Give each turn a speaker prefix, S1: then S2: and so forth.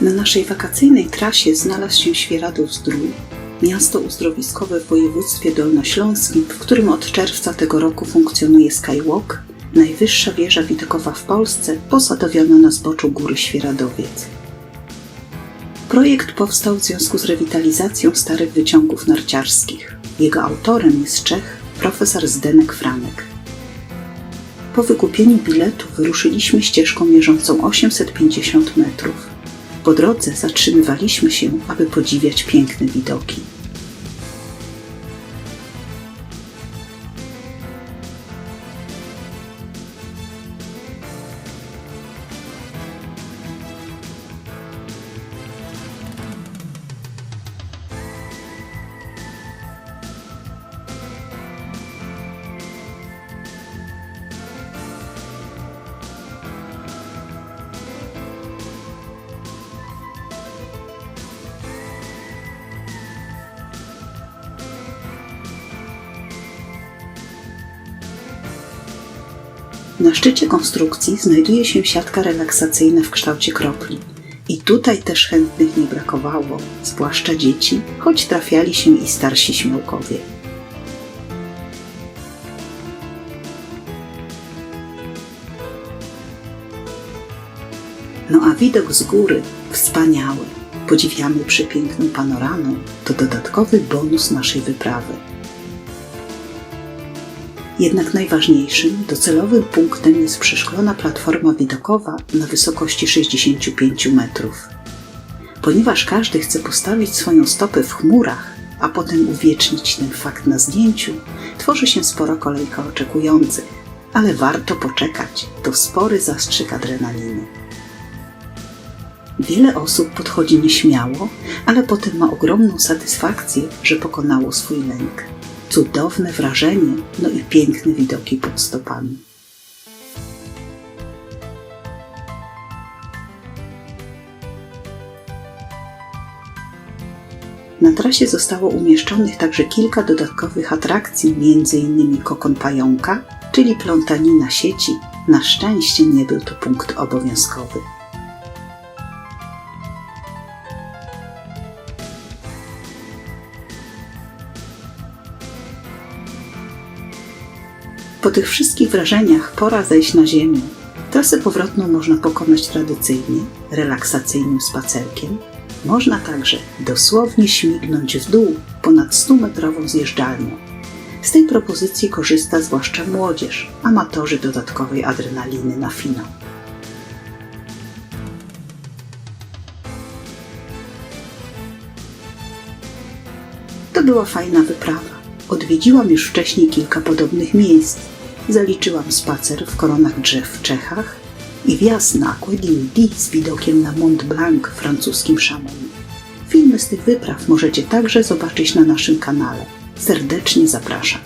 S1: Na naszej wakacyjnej trasie znalazł się Świeradów-Zdrój, miasto uzdrowiskowe w województwie dolnośląskim, w którym od czerwca tego roku funkcjonuje Skywalk, najwyższa wieża widokowa w Polsce, posadowiona na zboczu góry Świeradowiec. Projekt powstał w związku z rewitalizacją starych wyciągów narciarskich. Jego autorem jest Czech profesor Zdenek Franek. Po wykupieniu biletu wyruszyliśmy ścieżką mierzącą 850 metrów. Po drodze zatrzymywaliśmy się, aby podziwiać piękne widoki. Na szczycie konstrukcji znajduje się siatka relaksacyjna w kształcie kropli. I tutaj też chętnych nie brakowało, zwłaszcza dzieci, choć trafiali się i starsi śmiałkowie. No a widok z góry wspaniały. Podziwiamy przepiękną panoramę. To dodatkowy bonus naszej wyprawy. Jednak najważniejszym, docelowym punktem jest przeszklona platforma widokowa na wysokości 65 metrów. Ponieważ każdy chce postawić swoją stopę w chmurach, a potem uwiecznić ten fakt na zdjęciu, tworzy się spora kolejka oczekujących. Ale warto poczekać, to spory zastrzyk adrenaliny. Wiele osób podchodzi nieśmiało, ale potem ma ogromną satysfakcję, że pokonało swój lęk cudowne wrażenie, no i piękne widoki pod stopami. Na trasie zostało umieszczonych także kilka dodatkowych atrakcji, m.in. kokon pająka, czyli plątanina sieci. Na szczęście nie był to punkt obowiązkowy. Po tych wszystkich wrażeniach pora zejść na ziemię. Trasę powrotną można pokonać tradycyjnie, relaksacyjnym spacerkiem. Można także dosłownie śmignąć w dół ponad 100-metrową zjeżdżalnią. Z tej propozycji korzysta zwłaszcza młodzież, amatorzy dodatkowej adrenaliny na finał. To była fajna wyprawa. Odwiedziłam już wcześniej kilka podobnych miejsc. Zaliczyłam spacer w koronach drzew w Czechach i wjazd na Aqua di z widokiem na Mont Blanc francuskim Chamonix. Filmy z tych wypraw możecie także zobaczyć na naszym kanale. Serdecznie zapraszam.